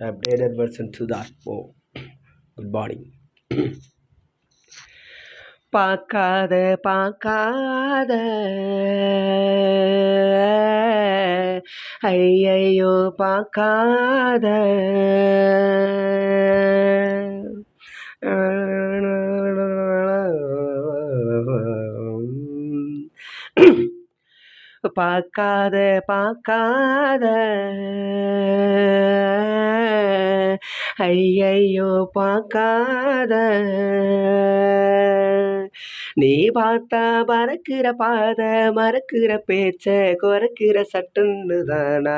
updated version to that. Oh, good morning. பார்க்காத பார்க்காத ஐயையோ பார்க்காத பார்க்காத பார்க்காத. ஐயையோ பார்க்காத. நீ பார்த்தா மறக்கிற பாத மறக்கிற பேச்ச குறைக்கிற சட்டுன்னு தானா?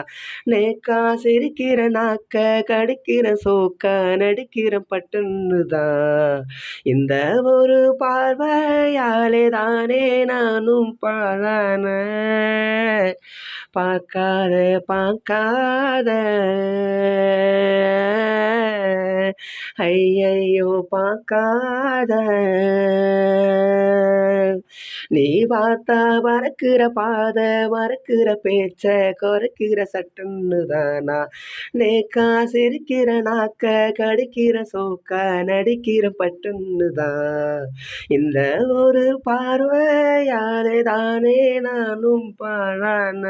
நேக்கா சிரிக்கிற நாக்க கடிக்கிற சோக்க நடிக்கிற பட்டுன்னு தான் இந்த ஒரு பார்வையாலே தானே நானும் பாழான. பார்க்காத பார்க்காத. ஐயையோ பார்க்காத. நீ பார்த்தா மறக்கிற பாத மறக்கிற பேச்ச குறைக்கிற சட்டுன்னு தானா? நேக்கா சிரிக்கிற நாக்க கடிக்கிற சோக்கா நடிக்கிற பட்டுன்னு தான் இந்த ஒரு பார்வையாலே தானே நானும் பாழான.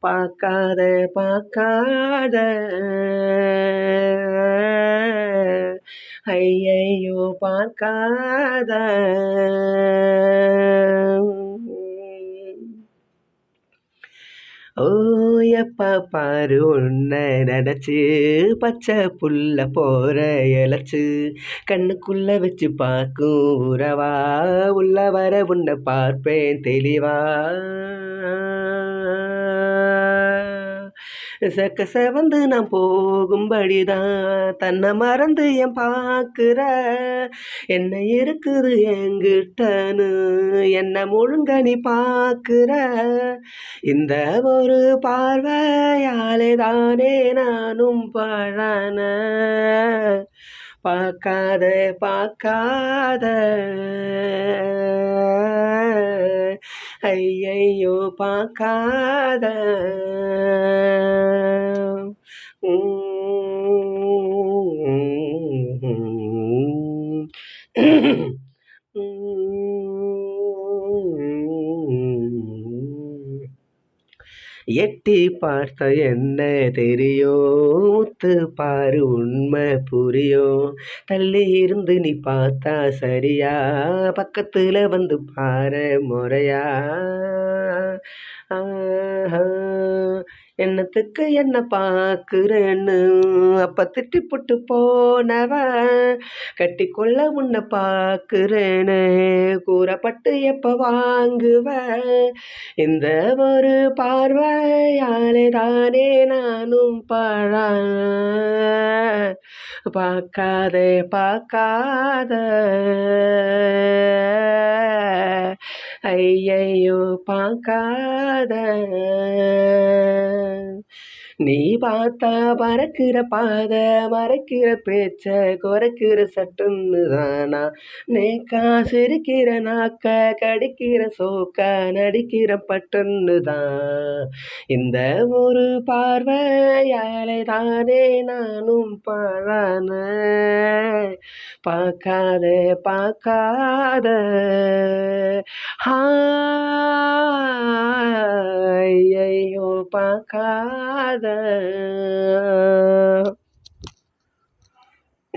பார்க்காத பார்க்காத. ஐயையோ பார்க்காத. ஓயப்பா பாரு உன்னை நினச்சி பச்சை புல்ல போற இழைச்சு கண்ணுக்குள்ள வச்சு பார்க்கும் உறவா உள்ள வர உன்னை பார்ப்பேன் தெளிவா. செக்க செவந்து நான் போகும்படிதான் தன்னை மறந்து என் பார்க்குற என்ன இருக்குது எங்கிட்டனு. என்ன முழுங்க நீ பார்க்குற இந்த ஒரு பார்வையாலே தானே நானும் பழன. பார்க்காத பார்க்காத. ஐயையோ பார்க்காத எட்டி பார்த்த என்ன தெரியும் முத்து பாரு உண்மை புரியும் தள்ளி இருந்து நீ பார்த்தா சரியா? பக்கத்தில் வந்து பாரு முறையா? ஆஹா. என்னத்துக்கு என்ன பார்க்குறேன்னு அப்போ திட்டி புட்டு போனவன் கட்டி கொள்ள உன்னை பார்க்குறேன்னு கூறப்பட்டு எப்போ வாங்குவ இந்த ஒரு பார்வையாலே தானே நானும் பாழ பார்க்காதே பார்க்காத. ஐயையோ பார்க்காத நீ பார்த்தா பறக்கிற பாத மறைக்கிற பேச்ச குறைக்கிற சட்டுன்னு தானா? நேக்கா சிரிக்கிற நாக்க கடிக்கிற சோக்க நடிக்கிற பட்டுன்னு தான் இந்த ஒரு பார்வையாலே தானே நானும் பாழான. பார்க்காத பார்க்காத. ஆ. பார்க்காத